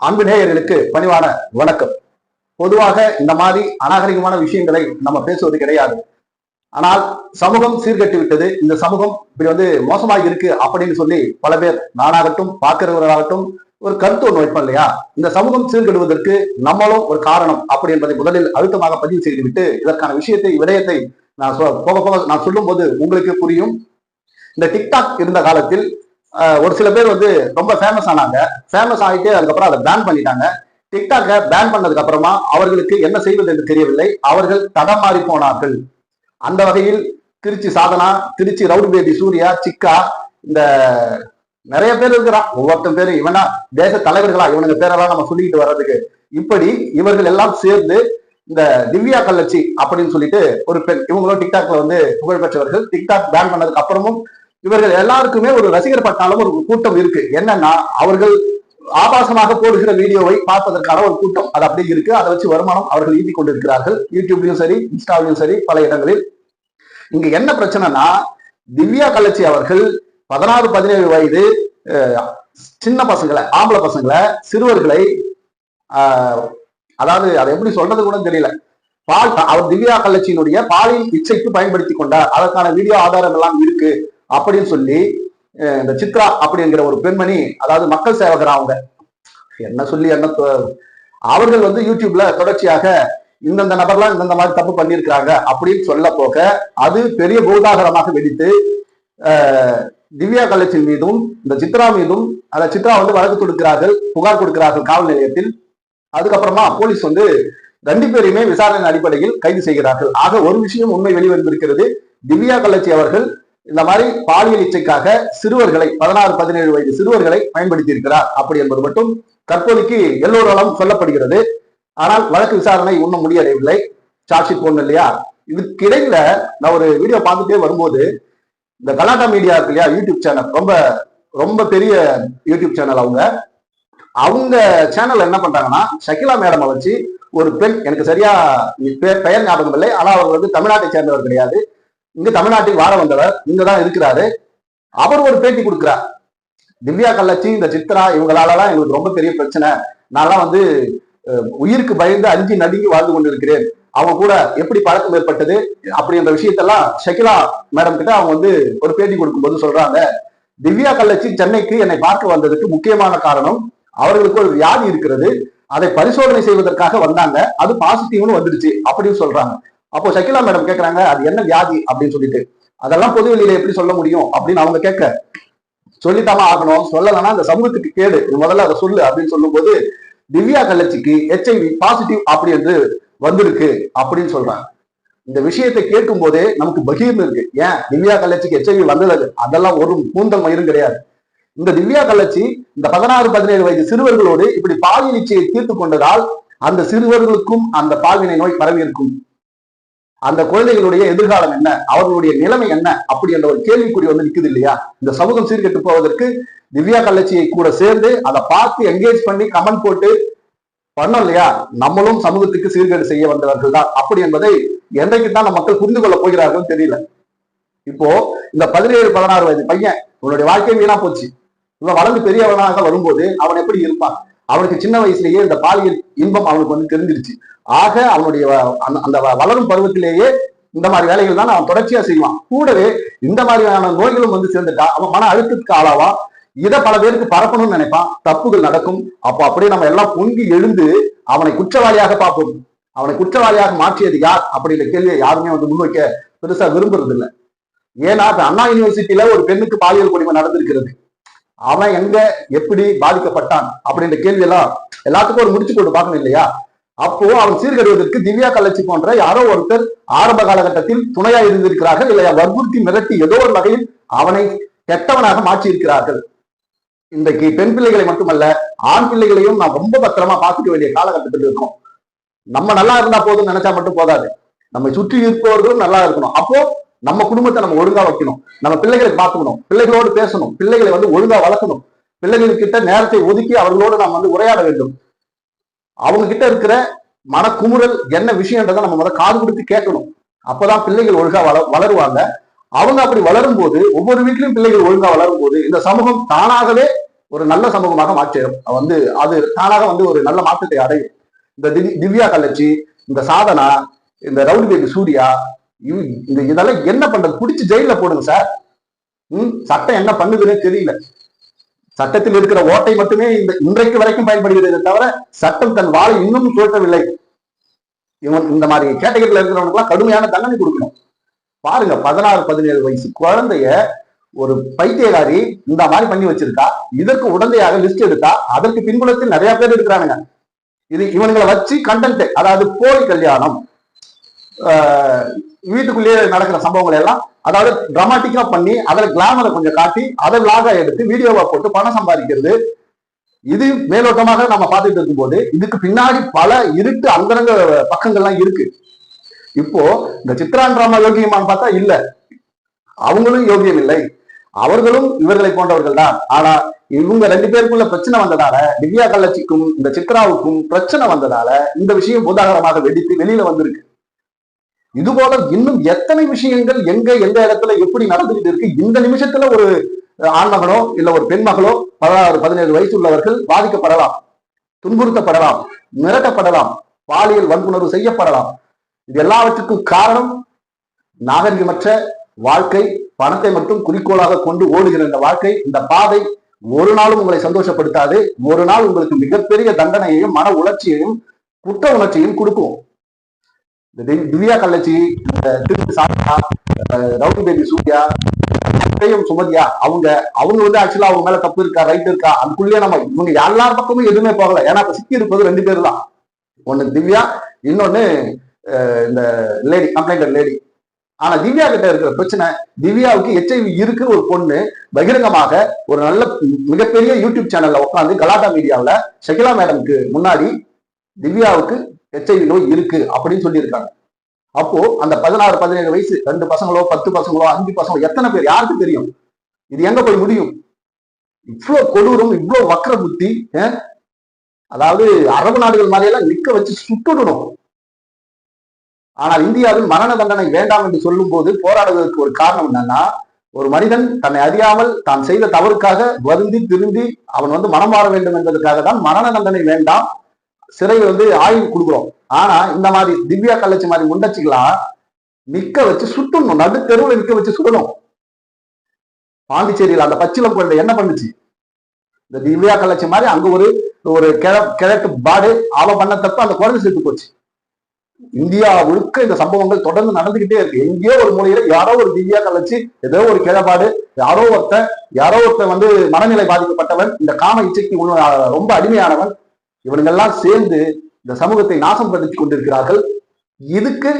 அன்பு நேயர்களுக்கு பணிவான வணக்கம். பொதுவாக இந்த மாதிரி அநாகரிகமான விஷயங்களை நம்ம பேசுவது கிடையாது. ஆனால் சமூகம் சீர்கட்டு விட்டது. இந்த சமூகம் இப்படி வந்து மோசமாக இருக்கு அப்படின்னு சொல்லி பல பேர் நானாகட்டும் பார்க்கிறவர்களாகட்டும் ஒரு கருத்து ஒன்று வைப்போம் இல்லையா? இந்த சமூகம் சீர்கெடுவதற்கு நம்மளும் ஒரு காரணம் அப்படி என்பதை முதலில் அழுத்தமாக பதிவு செய்துவிட்டு இதற்கான விஷயத்தை விடயத்தை நான் சொ- போக போக நான் சொல்லும் போது உங்களுக்கு புரியும். இந்த டிக்டாக் இருந்த காலத்தில் ஒரு சில பேர் வந்து ரொம்ப ஃபேமஸ் ஆனாங்க. ஃபேமஸ் ஆகிட்டு அதுக்கப்புறம் அதை பேன் பண்ணிட்டாங்க. டிக்டாக்கை பேன் பண்ணதுக்கு அப்புறமா அவர்களுக்கு என்ன செய்வது என்று தெரியவில்லை. அவர்கள் தடமாறி போனார்கள். அந்த வகையில் திருச்சி சாதனா திருச்சி ரவுடி பேபி சூர்யா சிக்கா இந்த நிறைய பேர் இருக்கிறான். ஒவ்வொருத்தன் பேரும் இவனா தேச தலைவர்களா இவனுங்க பேரெல்லாம் நம்ம சொல்லிக்கிட்டு வர்றதுக்கு. இப்படி இவர்கள் எல்லாம் சேர்ந்து இந்த திவ்யா கல்லட்சி அப்படின்னு சொல்லிட்டு ஒரு பெண் இவங்களும் டிக்டாக்ல வந்து புகழ் பெற்றவர்கள். டிக்டாக் பேன் பண்ணதுக்கு அப்புறமும் இவர்கள் எல்லாருக்குமே ஒரு ரசிகர் பட்டாலும் ஒரு கூட்டம் இருக்கு. என்னன்னா அவர்கள் ஆபாசமாக போடுகிற வீடியோவை பார்ப்பதற்கான ஒரு கூட்டம். அது அப்படியே இருக்கு. அதை வச்சு வருமானம் அவர்கள் ஈட்டிக் கொண்டிருக்கிறார்கள். யூடியூப்லயும் சரி இன்ஸ்டாவிலும் சரி பல இடங்களில். இங்க என்ன பிரச்சனைனா திவ்யா கள்ளச்சி அவர்கள் பதினாறு பதினேழு வயது சின்ன பசங்களை ஆம்பளை பசங்களை சிறுவர்களை அதாவது அதை எப்படி சொல்றது கூட தெரியல. பால் அவர் திவ்யா கள்ளச்சியினுடைய பாலியல் இச்சைக்கு பயன்படுத்தி கொண்டார். அதற்கான வீடியோ ஆதாரம் எல்லாம் இருக்கு. அப்படின்னு சொல்லி இந்த சித்ரா அப்படிங்கிற ஒரு பெண்மணி அதாவது மக்கள் சேவகர் அவங்க என்ன சொல்லி என்ன அவர்கள் வந்து யூடியூப்ல தொடர்ச்சியாக இந்தந்த நபர்லாம் இந்தந்த மாதிரி தப்பு பண்ணியிருக்கிறாங்க அப்படின்னு சொல்ல போக அது பெரிய பூதாகரமாக வெடித்து திவ்யா கள்ளச்சின் மீதும் இந்த சித்ரா மீதும் அந்த சித்ரா வந்து வழக்கு கொடுக்கிறார்கள் புகார் கொடுக்கிறார்கள் காவல் நிலையத்தில். அதுக்கப்புறமா போலீஸ் வந்து ரெண்டு பேரையுமே விசாரணை அடிப்படையில் கைது செய்கிறார்கள். ஆக ஒரு விஷயம் உண்மை வெளிவந்திருக்கிறது. திவ்யா கலட்சி அவர்கள் இந்த மாதிரி பாலியல் இச்சைக்காக சிறுவர்களை பதினாறு பதினேழு வயது சிறுவர்களை பயன்படுத்தி இருக்கிறார் அப்படி என்பது மட்டும் தற்போதைக்கு எல்லோராலும் சொல்லப்படுகிறது. ஆனால் வழக்கு விசாரணை இன்னும் முடியடையவில்லை. சார்ஜ் ஷீட் போடணும் இல்லையா? இதுக்கிடையில நான் ஒரு வீடியோ பார்த்துட்டே வரும்போது இந்த கலாட்டா மீடியா இருக்கு இல்லையா? யூடியூப் சேனல் ரொம்ப ரொம்ப பெரிய யூடியூப் சேனல் அவங்க. அவங்க சேனல் என்ன பண்றாங்கன்னா ஷகிலா மேடமை வச்சு ஒரு பெண் எனக்கு சரியா பெயர் பெயர் ஞாபகம் இல்லை. ஆனா அவர் வந்து தமிழ்நாட்டை சேர்ந்தவர் கிடையாது. இங்க தமிழ்நாட்டில் வார வந்தவர் இங்க தான் இருக்கிறாரு. அவர் ஒரு பேட்டி கொடுக்கிறார். திவ்யா கள்ளச்சி இந்த சித்ரா இவங்களாலலாம் எங்களுக்கு ரொம்ப பெரிய பிரச்சனை. நான்லாம் வந்து உயிருக்கு பயந்து அஞ்சு நடுங்கி வாழ்ந்து கொண்டிருக்கிறேன். அவங்க கூட எப்படி பழக்கம் ஏற்பட்டது அப்படின்ற விஷயத்தெல்லாம் ஷகிலா மேடம் கிட்ட அவங்க வந்து ஒரு பேட்டி கொடுக்கும்போது சொல்றாங்க. திவ்யா கள்ளச்சி சென்னைக்கு என்னை பார்க்க வந்ததுக்கு முக்கியமான காரணம் அவர்களுக்கு ஒரு வியாதி இருக்கிறது. அதை பரிசோதனை செய்வதற்காக வந்தாங்க. அது பாசிட்டிவ்னு வந்துடுச்சு அப்படின்னு சொல்றாங்க. அப்போ ஷகிலா மேடம் கேக்குறாங்க அது என்ன வியாதி? அப்படின்னு சொல்லிட்டு. அதெல்லாம் பொது வெளியில எப்படி சொல்ல முடியும் அப்படின்னு அவங்க கேட்க சொல்லித்தாமா ஆகணும். சொல்லலைன்னா இந்த சமூகத்துக்கு கேடு. முதல்ல அதை சொல்லு அப்படின்னு சொல்லும்போது திவ்யா கள்ளச்சிக்கு ஹெச்ஐவி பாசிட்டிவ் அப்படி என்று வந்திருக்கு அப்படின்னு சொல்றாங்க. இந்த விஷயத்தை கேட்கும் போதே நமக்கு பகீர்னு இருக்கு. ஏன்? திவ்யா கள்ளச்சிக்கு ஹெச்ஐவி வந்தது. அதெல்லாம் ஒரு கூந்தல் மயிரும் கிடையாது. இந்த திவ்யா கள்ளச்சி இந்த பதினாறு பதினேழு வயது சிறுவர்களோடு இப்படி பாலியல் இச்சையை தீர்த்து கொண்டதால் அந்த சிறுவர்களுக்கும் அந்த பால்வினை நோய் பரவி இருக்கும். அந்த குழந்தைகளுடைய எதிர்காலம் என்ன? அவர்களுடைய நிலைமை என்ன? அப்படி என்ற ஒரு கேள்விக்குறி வந்து நிக்குது இல்லையா? இந்த சமூகம் சீர்கெட்டு போவதற்கு திவ்யா கள்ளச்சியை கூட சேர்ந்து அதை பார்த்து என்கேஜ் பண்ணி கமெண்ட் போட்டு பண்ணோம் இல்லையா? நம்மளும் சமூகத்துக்கு சீர்கேடு செய்ய வந்தவர்கள் தான். அப்படி என்பதை என்றைக்கு தான் நம்ம மக்கள் புரிந்து கொள்ள போகிறார்கள் தெரியல. இப்போ இந்த பதினேழு பதினாறு வயது பையன் உன்னுடைய வாழ்க்கை வீணா போச்சு. இவன் வளர்ந்து பெரியவனாக வரும்போது அவன் எப்படி இருப்பான்? அவனுக்கு சின்ன வயசுலயே இந்த பாலியல் இன்பம் அவனுக்கு வந்து தெரிஞ்சிருச்சு. ஆக அவனுடைய அந்த- அந்த வ- வளரும் பருவத்திலேயே இந்த மாதிரி வேலைகள் தான் அவன் தொடர்ச்சியா செய்வான். கூடவே இந்த மாதிரியான நோய்களும் வந்து சேர்ந்துட்டா அவன் மன அழுத்தத்துக்கு ஆளாவான் இதை பல பேருக்கு பரப்பணும்னு நினைப்பான். தப்புகள் நடக்கும். அப்போ அப்படியே நம்ம எல்லாம் பொங்கி எழுந்து அவனை குற்றவாளியாக பார்ப்போம். அவனை குற்றவாளியாக மாற்றியது யார் அப்படின்ற கேள்வியை யாருமே வந்து முன்வைக்க பெருசா விரும்புறது இல்லை ஏன்னா அண்ணா யூனிவர்சிட்டியில ஒரு பெண்ணுக்கு பாலியல் கொடுமை நடந்திருக்கிறது. அவன் எங்க எப்படி பாதிக்கப்பட்டான் அப்படின்ற கேள்வி எல்லாம் எல்லாத்துக்கும் ஒரு முடிச்சு போட்டு பார்க்கணும் இல்லையா? அப்போ அவன் சீர்கெடுவதற்கு திவ்யா கலர்ச்சி போன்ற யாரோ ஒருத்தர் ஆரம்ப காலகட்டத்தில் துணையா இருந்திருக்கிறார்கள் இல்லையா? வற்புறுத்தி மிரட்டி ஏதோ ஒரு வகையில் அவனை கெட்டவனாக மாற்றி இருக்கிறார்கள் இன்றைக்கு பெண் பிள்ளைகளை மட்டுமல்ல ஆண் பிள்ளைகளையும் நாம் ரொம்ப பத்திரமா பாத்துக்க வேண்டிய காலகட்டத்தில் இருக்கோம். நம்ம நல்லா இருந்தா போதும் நினைச்சா மட்டும் போதாது. நம்ம சுற்றி இருப்பவர்களும் நல்லா இருக்கணும். அப்போ நம்ம குடும்பத்தை நம்ம ஒழுங்கா வைக்கணும். நம்ம பிள்ளைகளை பார்த்துக்கணும். பிள்ளைகளோடு பேசணும். பிள்ளைகளை வந்து ஒழுங்கா வளர்க்கணும். பிள்ளைகள்கிட்ட நேரத்தை ஒதுக்கி அவர்களோடு நாம் வந்து உரையாட வேண்டும். அவங்க கிட்ட இருக்கிற மனக்குமுறல் என்ன விஷயன்றதை நம்ம முதல்ல காது கொடுத்து கேட்கணும். அப்பதான் பிள்ளைகள் ஒழுங்கா வள வளருவாங்க. அவங்க அப்படி வளரும் போது ஒவ்வொரு வீட்டிலும் பிள்ளைகள் ஒழுங்கா வளரும் போது இந்த சமூகம் தானாகவே ஒரு நல்ல சமூகமாக மாற்றிடும். வந்து அது தானாக வந்து ஒரு நல்ல மாற்றத்தை அடையும். இந்த திவி- திவ்யா கலர்ச்சி இந்த சாதனா இந்த ரவுடி பேபி சூர்யா இவ- இந்த இதெல்லாம் என்ன பண்றது? பிடிச்சி ஜெயில போடுங்க சார் ம் சட்டம் என்ன பண்ணுதுன்னு தெரியல. சட்டத்தில் இருக்கிற ஓட்டை மட்டுமே இந்த இன்றைக்கு வரைக்கும் பயன்படுகிறது தவிர சட்டம் தன் வாழை இன்னும் சுழற்றவில்லை. இவன் இந்த மாதிரி கேட்டகரியில் இருக்கிறவனுக்குலாம் கடுமையான தண்டனை கொடுக்கணும். பாருங்க பதினாறு பதினேழு வயசு குழந்தைய ஒரு பைத்தியகாரி இந்த மாதிரி பண்ணி வச்சிருக்கா. இதற்கு உடந்தையாக லிஸ்ட் எடுத்தா அதற்கு பின்புலத்தில் நிறைய பேர் இருக்கிறானுங்க. இது இவனுங்களை வச்சு கண்டென்ட் அதாவது போலி கல்யாணம். வீட்டுக்குள்ளேயே நடக்கிற சம்பவங்கள் எல்லாம் அதாவது டிராமாட்டிக்கா பண்ணி அதில் கிளாமரை கொஞ்சம் காட்டி அதை விளாக எடுத்து வீடியோவா போட்டு பணம் சம்பாதிக்கிறது. இது மேலோட்டமாக நம்ம பார்த்துட்டு இருக்கும்போது இதுக்கு பின்னாடி பல இருட்டு அந்தரங்க பக்கங்கள்லாம் இருக்கு. இப்போ இந்த சித்ரான் டிராமா யோகியமான்னு பார்த்தா இல்ல. அவங்களும் யோகியம் இல்லை. அவர்களும் இவர்களை போன்றவர்கள் தான். ஆனா இவங்க ரெண்டு பேருக்குள்ள பிரச்சனை வந்ததால திவ்யா கள்ளச்சிக்கும் இந்த சித்ராவுக்கும் பிரச்சனை வந்ததால இந்த விஷயம் பூதாகரமாக வெடித்து வெளியில வந்திருக்கு. இது போல இன்னும் எத்தனை விஷயங்கள் எங்க எந்த இடத்துல எப்படி நடந்துகிட்டு இருக்கு? இந்த நிமிஷத்துல ஒரு ஆண்மகனோ இல்ல ஒரு பெண் மகளோ பதினாறு பதினேழு வயசு உள்ளவர்கள் பாதிக்கப்படலாம் துன்புறுத்தப்படலாம் மிரட்டப்படலாம் பாலியல் வன்புணர்வு செய்யப்படலாம். இது எல்லாவற்றுக்கும் காரணம் நாகரிகமற்ற வாழ்க்கை பணத்தை மட்டும் குறிக்கோளாக கொண்டு ஓடுகிற இந்த வாழ்க்கை இந்த பாதை ஒரு நாளும் உங்களை சந்தோஷப்படுத்தாது. ஒரு நாள் உங்களுக்கு மிகப்பெரிய தண்டனையையும் மன உணர்ச்சியையும் குற்ற உணர்ச்சியையும் கொடுக்கும். இந்த திவ்யா கள்ளச்சி இந்த திரு சாந்தா ரவுடி பேபி சூர்யா சத்தையும் சுமதியா அவங்க அவங்க வந்து ஆக்சுவலா அவங்க மேல தப்பு இருக்கா ரைட் இருக்கா அதுக்குள்ளேயே நம்ம இவங்க எல்லார் பக்கமும் எதுவுமே போகல. ஏன்னா இப்ப சிக்கி இருப்பது ரெண்டு பேர் தான். ஒன்னு திவ்யா இன்னொன்னு இந்த லேடி கம்ப்ளைண்டர் லேடி ஆனா திவ்யா கிட்ட இருக்கிற பிரச்சனை திவ்யாவுக்கு எச்ஐவி இருக்கு ஒரு பொண்ணு பகிரங்கமாக ஒரு நல்ல மிகப்பெரிய யூடியூப் சேனல்ல உட்காந்து கலாட்டா மீடியாவில் ஷகிலா மேடம்க்கு முன்னாடி திவ்யாவுக்கு ஹெச்ஐவி நோய் இருக்கு அப்படின்னு சொல்லியிருக்காங்க. அப்போ அந்த பதினாறு பதினேழு வயசு ரெண்டு பசங்களோ பத்து பசங்களோ அஞ்சு பசங்களோ எத்தனை பேர்? யாருக்கு தெரியும்? இது எங்க போய் முடியும்? இவ்வளவு கொடூரம் இவ்வளவு வக்கர புத்தி அதாவது அரபு நாடுகள் மாதிரியெல்லாம் நிக்க வச்சு சுட்டுடணும். ஆனால் இந்தியாவில் மரண தண்டனை வேண்டாம் என்று சொல்லும் போது போராடுவதற்கு ஒரு காரணம் என்னன்னா ஒரு மனிதன் தன்னை அறியாமல் தான் செய்த தவறுக்காக வருந்தி திருந்தி அவன் வந்து மனம் மாற வேண்டும் என்பதற்காக தான் மரண தண்டனை வேண்டாம் சிறை வந்து ஆய்வு கொடுக்குறோம். ஆனா இந்த மாதிரி திவ்யா கள்ளச்சி மாதிரி முண்டச்சிக்கலாம் நிக்க வச்சு சுட்டணும். நடு தெருவுல நிக்க வச்சு சுடணும். பாண்டிச்சேரியில அந்த பச்சிலம் குழந்தை என்ன பண்ணுச்சு? இந்த திவ்யா கள்ளச்சி மாதிரி அங்க ஒரு ஒரு கிழ பாடு அவ பண்ண தப்பு அந்த குழந்தை செத்து போச்சு. இந்தியா முழுக்க இந்த சம்பவங்கள் தொடர்ந்து நடந்துகிட்டே இருக்கு. எங்கேயோ ஒரு மூலையில யாரோ ஒரு திவ்யா கலைச்சு ஏதோ ஒரு கிழப்பாடு யாரோ ஒருத்தன் யாரோ ஒருத்தன் வந்து மனநிலை பாதிக்கப்பட்டவன் இந்த காம இச்சைக்கு ரொம்ப அடிமையானவன் இவனுங்கெல்லாம் சேர்ந்து இந்த சமூகத்தை நாசம் படுத்தி கொண்டிருக்கிறார்கள். இதுக்கு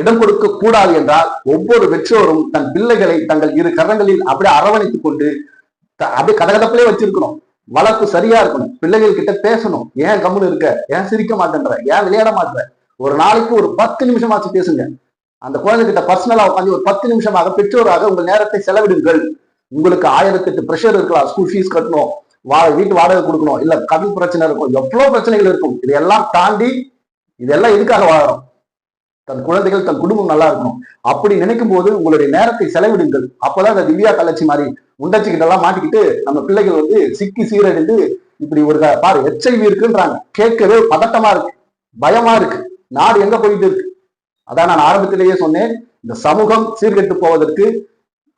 இடம் கொடுக்க கூடாது என்றால் ஒவ்வொரு பெற்றோரும் தன் பிள்ளைகளை தங்கள் இரு கரங்களில் அப்படியே அரவணைத்துக் கொண்டு அப்படியே கதகதப்பிலே வச்சிருக்கணும். வளர்ப்பு சரியா இருக்கணும். பிள்ளைகள் கிட்ட பேசணும். ஏன் கம்முன்னு இருக்க? ஏன் சிரிக்க மாட்டேன்ற? ஏன் விளையாட மாட்டேற? ஒரு நாளைக்கு ஒரு பத்து நிமிஷமாச்சு பேசுங்க. அந்த குழந்தைகிட்ட பர்சனலா உட்காந்து ஒரு பத்து நிமிஷமாக பெற்றோராக உங்கள் நேரத்தை செலவிடுங்கள். உங்களுக்கு ஆயிரத்தெட்டு ப்ரெஷர் இருக்கலாம். ஸ்கூல் ஃபீஸ் கட்டணும். வா வீட்டு வாடகை கொடுக்கணும். இல்ல கடன் பிரச்சனை இருக்கும். எவ்வளவு பிரச்சனைகள் இருக்கும். இதையெல்லாம் தாண்டி இதெல்லாம் எதுக்காக வாழறோம்? தன் குழந்தைகள் தன் குடும்பம் நல்லா இருக்கணும். அப்படி நினைக்கும் போது உங்களுடைய நேரத்தை செலவிடுங்கள். அப்பதான் இந்த திவ்யா கள்ளச்சி மாதிரி உண்டச்சிக்கிட்ட எல்லாம் மாட்டிக்கிட்டு நம்ம பிள்ளைகள் வந்து சிக்கி சீரழிந்து இப்படி ஒரு பாரு எச்ஐவி இருக்குன்றாங்க. கேட்கவே பதட்டமா இருக்கு. பயமா இருக்கு. நாடு எங்க போயிட்டு இருக்கு? அதான் நான் ஆரம்பத்திலேயே சொன்னேன். இந்த சமூகம் சீர்கெட்டு போவதற்கு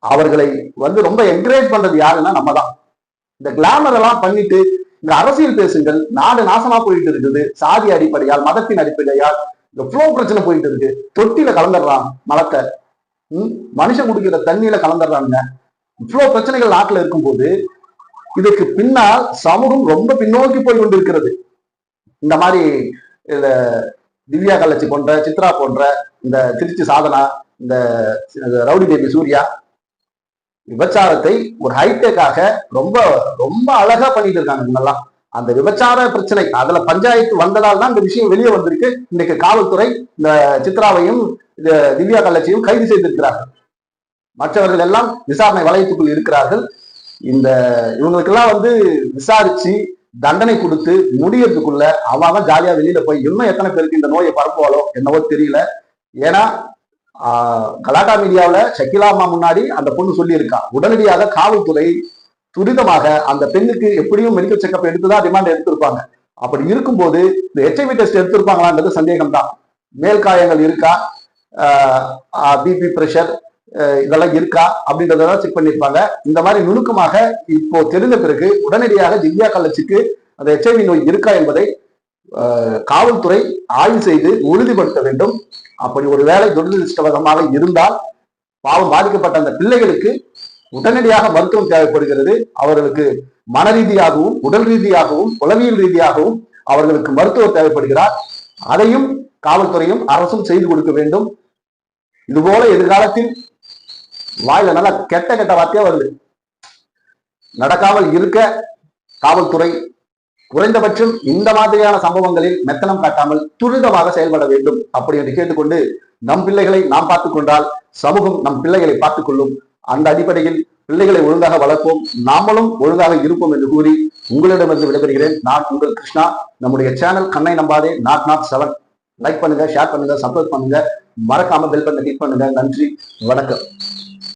அவர்களை வந்து ரொம்ப என்கரேஜ் பண்றது யாருன்னா நம்ம தான் இந்த கிளாமர் எல்லாம் பண்ணிட்டு இந்த அரசியல் பேசுங்கள் நாடு நாசமா போயிட்டு இருக்குது சாதி அடிப்படையால் மதத்தின் அடிப்படையால் இந்த ஃப்ளோ பிரச்சனை போயிட்டு இருக்கு. தொட்டியில கலந்துடுறான் மலத்தை. உம் மனுஷன் குடிக்கிற தண்ணியில கலந்துடுறாங்க இவ்வளவு பிரச்சனைகள் நாட்டுல இருக்கும்போது இதுக்கு பின்னால் சமூகம் ரொம்ப பின்னோக்கி போய் கொண்டிருக்கிறது. இந்த மாதிரி இந்த திவ்யா கலச்சி போன்ற சித்ரா போன்ற இந்த திருச்சி சாதனா இந்த ரவுடி தேவி சூர்யா விபச்சாரத்தை ஒரு ஹைடெக்காக ரொம்ப ரொம்ப அழகா பண்ணிட்டு இருக்காங்க இவங்கெல்லாம் அந்த விபச்சார பிரச்சனை அதுல பஞ்சாயத்து வந்ததால் தான் இந்த விஷயம் வெளியே வந்திருக்கு. இன்னைக்கு காவல்துறை இந்த சித்ராவையும் இந்த திவ்யா கள்ளச்சியும் கைது செய்திருக்கிறார்கள். மற்றவர்கள் எல்லாம் விசாரணை வளையத்துக்குள் இருக்கிறார்கள். இந்த இவங்களுக்கெல்லாம் வந்து விசாரிச்சு தண்டனை கொடுத்து முடியறதுக்குள்ள அவன் அவன் ஜாலியா வெளியில போய் இன்னும் எத்தனை பேருக்கு இந்த நோயை பரப்புவாளோ என்னவோ தெரியல. ஏன்னா கலாட்டா மீடியாவில் ஷக்கிலா அம்மா முன்னாடி அந்த பொண்ணு சொல்லியிருக்கா. உடனடியாக காவல்துறை துரிதமாக அந்த பெண்ணுக்கு எப்படியும் மெடிக்கல் செக்அப் எடுத்துதான் டிமாண்ட் எடுத்திருப்பாங்க. அப்படி இருக்கும்போது இந்த ஹெச்ஐவி டெஸ்ட் எடுத்திருப்பாங்களான்றது சந்தேகம் தான் மேல் காயங்கள் இருக்கா? பிபி ப்ரெஷர் இதெல்லாம் இருக்கா? அப்படின்றதெல்லாம் செக் பண்ணியிருப்பாங்க. இந்த மாதிரி நுணுக்கமாக இப்போ தெரிந்த பிறகு உடனடியாக திவ்யா கள்ளச்சிக்கு அந்த ஹெச்ஐவி நோய் இருக்கா என்பதை காவல்துறை ஆய்வு செய்து உறுதிப்படுத்த வேண்டும். அப்படி ஒரு வேலை துரதிருஷ்டவசமாக இருந்தால் பாவம் பாதிக்கப்பட்ட அந்த பிள்ளைகளுக்கு உடனடியாக மருத்துவம் தேவைப்படுகிறது. அவர்களுக்கு மன ரீதியாகவும் உடல் ரீதியாகவும் உளவியல் ரீதியாகவும் அவர்களுக்கு மருத்துவம் தேவைப்படுகிறார். அதையும் காவல்துறையும் அரசும் செய்து கொடுக்க வேண்டும். இதுபோல எதிர்காலத்தில் வாயில நல்லா கெட்ட கெட்ட வார்த்தையா வருது. நடக்காமல் இருக்க காவல்துறை குறைந்தபட்சம் இந்த மாதிரியான சம்பவங்களில் மெத்தனம் காட்டாமல் துரிதமாக செயல்பட வேண்டும் அப்படி என்று கேட்டுக்கொண்டு நம் பிள்ளைகளை நாம் பார்த்துக் கொண்டால் சமூகம் நம் பிள்ளைகளை பார்த்துக் கொள்ளும். அந்த அடிப்படையில் பிள்ளைகளை ஒழுங்காக வளர்ப்போம். நாமளும் ஒழுங்காக இருப்போம் என்று கூறி உங்களிடமிருந்து விடைபெறுகிறேன். நான் உங்கள் கிருஷ்ணா. நம்முடைய சேனல் கண்ணை நம்பாதே. நாட் நாட் செவன் லைக் பண்ணுங்க ஷேர் பண்ணுங்க சப்ஸ்கிரைப் பண்ணுங்க. மறக்காம பெல் பட்டனை கிளிக் பண்ணுங்க. நன்றி. வணக்கம்.